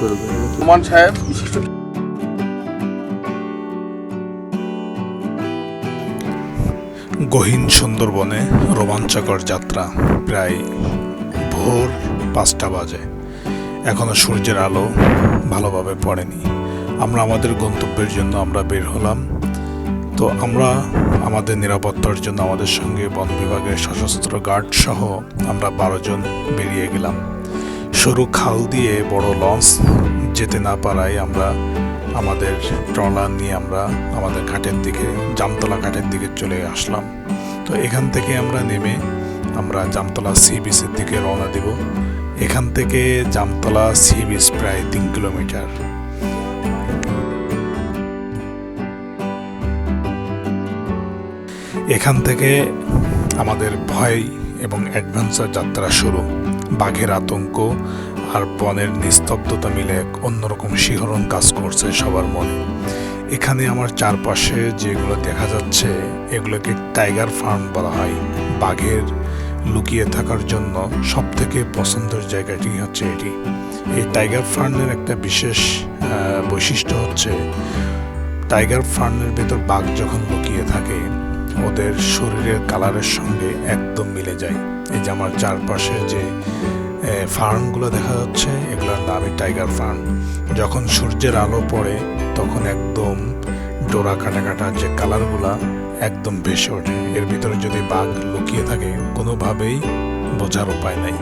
করো। রহমান সাহেব বিশিষ্ট গহীন সুন্দরবনে রোমাঞ্চকর যাত্রা প্রায় ভোর পাঁচটা বাজে। এখনও সূর্যের আলো ভালোভাবে পড়েনি। আমরা আমাদের গন্তব্যের জন্য আমরা বের হলাম। তো আমরা আমাদের নিরাপত্তার জন্য আমাদের সঙ্গে বন বিভাগের সশস্ত্র গার্ড সহ আমরা বারো জন বেরিয়ে গেলাম। সরু খাল দিয়ে বড় লঞ্চ যেতে না পারায় আমরা আমাদের ট্রলার নিয়ে আমরা আমাদের ঘাটের দিকে, জামতলা ঘাটের দিকে চলে আসলাম। তো এখান থেকে আমরা নেমে আমরা জামতলা সি বিচের দিকে রওনা দিব। এখান থেকে জামতলা সি বিচ প্রায় তিন কিলোমিটার। এখান থেকে আমাদের ভয় এবং অ্যাডভেঞ্চার যাত্রা শুরু। বাঘের আতঙ্ক আর বনের নিস্তব্ধতা মিলে এক অন্যরকম শিহরণ কাজ করছে সবার মনে। এখানে আমার চারপাশে যেগুলো দেখা যাচ্ছে, এগুলোকে টাইগার ফার্ম বলা হয়। বাঘের লুকিয়ে থাকার জন্য সব থেকে পছন্দের জায়গাটি হচ্ছে এটি। এই টাইগার ফার্মের একটা বিশেষ বৈশিষ্ট্য হচ্ছে, টাইগার ফার্মের ভেতর বাঘ যখন লুকিয়ে থাকে ওদের শরীরের কালারের সঙ্গে একদম মিলে যায়। এই যে আমার চারপাশে যে ফার্মগুলো দেখা যাচ্ছে, এগুলোর নামই টাইগার ফার্ম। যখন সূর্যের আলো পড়ে, তখন একদম ডোরা কাটা কাটা যে কালারগুলা একদম ভেসে ওঠে। এর ভিতরে যদি বাঘ লুকিয়ে থাকে, কোনোভাবেই বোঝার উপায় নাই।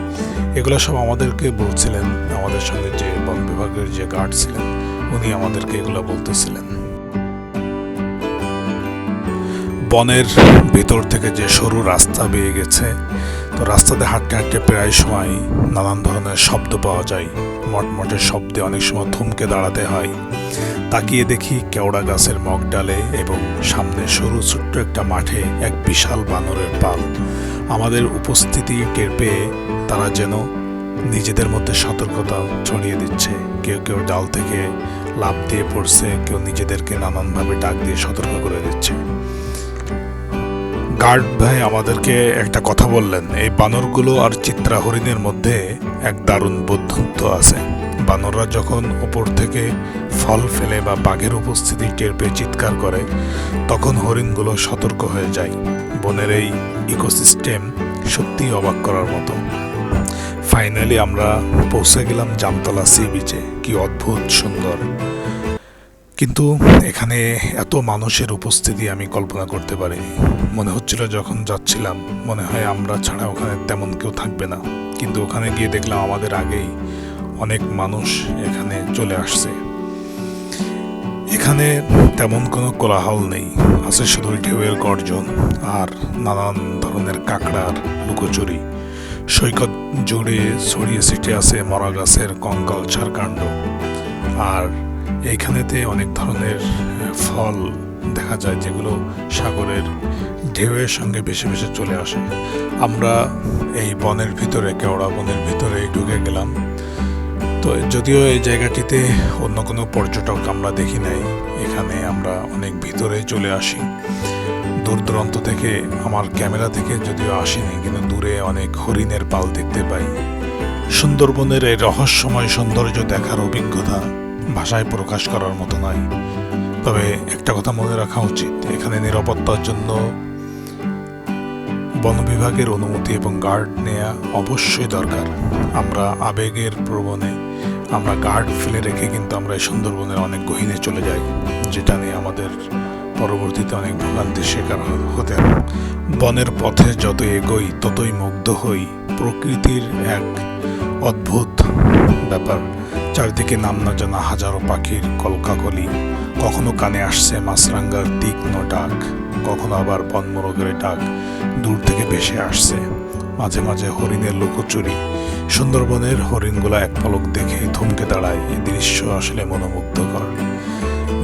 এগুলো সব আমাদেরকে বলছিলেন, আমাদের সঙ্গে যে বন বিভাগের যে গার্ড ছিলেন, উনি আমাদেরকে এগুলো বলতেছিলেন। বনের ভিতর থেকে যে সরু রাস্তা বেয়ে গেছে, তো রাস্তাতে হাঁটতে হাঁটতে প্রায় সময় নানান ধরনের শব্দ পাওয়া যায়। মটমটের শব্দে অনেক সময় থমকে দাঁড়াতে হয়। তাকিয়ে দেখি কেওড়া গাছের মগ ডালে এবং সামনে সরু ছোট্ট একটা মাঠে এক বিশাল বানরের পাল। আমাদের উপস্থিতি টের পেয়ে তারা যেন নিজেদের মধ্যে সতর্কতা ছড়িয়ে দিচ্ছে। কেউ কেউ ডাল থেকে লাভ দিয়ে পড়ছে, কেউ নিজেদেরকে নানানভাবে ডাক দিয়ে সতর্ক করে দিচ্ছে। গার্ড ভাই আমাদেরকে একটা কথা বললেন। এই বানরগুলো আর চিত্রা হরিণের মধ্যে এক দারুণ বন্ধুত্ব আছে। বানররা যখন ওপর থেকে ফল ফেলে বা বাঘের উপস্থিতি টের পেয়ে চিৎকার করে, তখন হরিণগুলো সতর্ক হয়ে যায়। বনের এই ইকোসিস্টেম সত্যিই অবাক করার মতো। ফাইনালি আমরা পৌঁছে গেলাম জামতলা সি বিচে। কি অদ্ভুত সুন্দর। কিন্তু এখানে এত মানুষের উপস্থিতি আমি কল্পনা করতে পারিনি। মনে হচ্ছিল যখন যাচ্ছিলাম, মনে হয় আমরা ছাড়া ওখানে তেমন কেউ থাকবে না। কিন্তু ওখানে গিয়ে দেখলাম আমাদের আগেই অনেক মানুষ এখানে চলে আসছে। এখানে তেমন কোনো কোলাহল নেই। আছে শুধু ঢেউয়ের গর্জন আর নানান ধরনের কাঁকড়ার লুকোচুরি। সৈকত জুড়ে ছড়িয়ে ছিটে আছে মরা গাছের কঙ্কাল ছাড়কাণ্ড আর এইখানেতে অনেক ধরনের ফল দেখা যায় যেগুলো সাগরের ঢেউয়ের সঙ্গে ভেসে ভেসে চলে আসে। আমরা এই বনের ভিতরে, কেওড়া বনের ভিতরে ঢুকে গেলাম। তো যদিও এই জায়গাটিতে অন্য কোনো পর্যটক আমরা দেখি নাই, এখানে আমরা অনেক ভিতরে চলে আসি। দূর দূরান্ত থেকে, আমার ক্যামেরা থেকে যদিও আসিনি, কিন্তু দূরে অনেক হরিণের পাল দেখতে পাই। সুন্দরবনের এই রহস্যময় সৌন্দর্য দেখার অভিজ্ঞতা ভাষায় প্রকাশ করার মতো নয় তবে একটা কথা মনে রাখা উচিত, এখানে নিরাপত্তার জন্য বন বিভাগের অনুমতি এবং গার্ড নেওয়া অবশ্যই দরকার। আমরা আবেগের প্রবণে, আমরা গার্ড ফেলে রেখে কিন্তু আমরা এই সুন্দরবনের অনেক গহীনে চলে যাই, যেটা নিয়ে আমাদের পরবর্তীতে অনেক ভোগান্তির শিকার হতে বনের পথে যত এগোই, ততই মুগ্ধ হই। প্রকৃতির এক অদ্ভুত ব্যাপার। চারদিকে নাম না জানা হাজারো পাখির কলকাকলি। কখনো কানে আসছে মাছরাঙ্গার তীক্ষ্ণ ডাক, কখনো আবার বনমোরগের ডাক। দূর থেকে ভেসে আসছে, মাঝে মাঝে হরিণের লুকোচুরি। সুন্দরবনের হরিণগুলা এক পলক দেখে থমকে দাঁড়ায় এই দৃশ্য আসলে মনোমুগ্ধকর।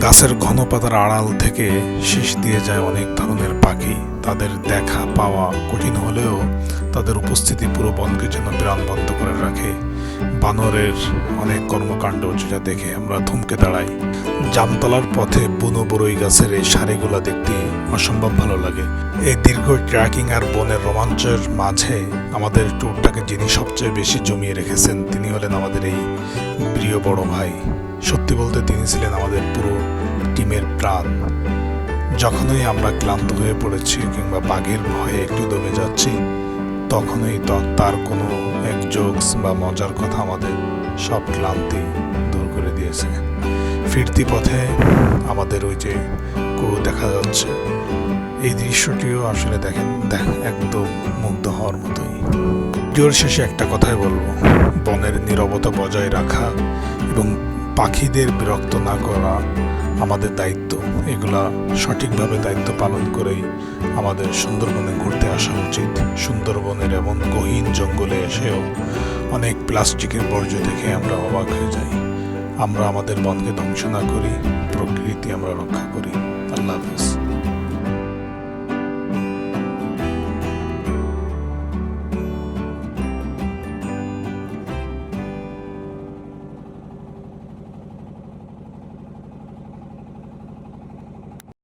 গাছের ঘন পাতার আড়াল থেকে শীষ দিয়ে যায় অনেক ধরনের পাখি। তাদের দেখা পাওয়া কঠিন হলেও তাদের উপস্থিতি পুরো বনকে যেন প্রাণবন্ত করে রাখে। বানরের অনেক কর্মকাণ্ড যেটা দেখে আমরা থমকে দাঁড়াই। জামতলার পথে বুনো বড়ই গাছের এই সারিগুলো দেখতে অসম্ভব ভালো লাগে। এই দীর্ঘ ট্রেকিং আর বনের রোমাঞ্চের মাঝে আমাদের ট্যুরটাকে যিনি সবচেয়ে বেশি জমিয়ে রেখেছেন, তিনি হলেন আমাদের এই প্রিয় বড় ভাই। সত্যি বলতে তিনি ছিলেন আমাদের পুরো টিমের প্রাণ। যখনই আমরা ক্লান্ত হয়ে পড়েছি কিংবা বাঘের ভয়ে একটু দমে যাচ্ছি তখনই তার কোনো এক জোকস বা মজার কথা আমাদের সব ক্লান্তি দূর করে দিয়েছে। ফিরতি পথে আমাদের ওই যে কুয়ো দেখা যাচ্ছে। এই দৃশ্যটিও আসলে দেখেন দেখ একদম মুগ্ধ হওয়ার মতোই। ভিডিওর শেষে একটা কথাই বলব। বনের নীরবতা বজায় রাখা এবং পাখিদের বিরক্ত না করা আমাদের দায়িত্ব। এগুলা সঠিকভাবে দায়িত্ব পালন করেই আমাদের সুন্দরবনে ঘুরতে আসা উচিত। সুন্দরবনের এমন গহীন জঙ্গলে এসেও অনেক প্লাস্টিকের বর্জ্য দেখে আমরা অবাক হয়ে যাই। আমরা আমাদের বনকে ধ্বংস না করি, প্রকৃতি আমরা রক্ষা করি। আল্লাহ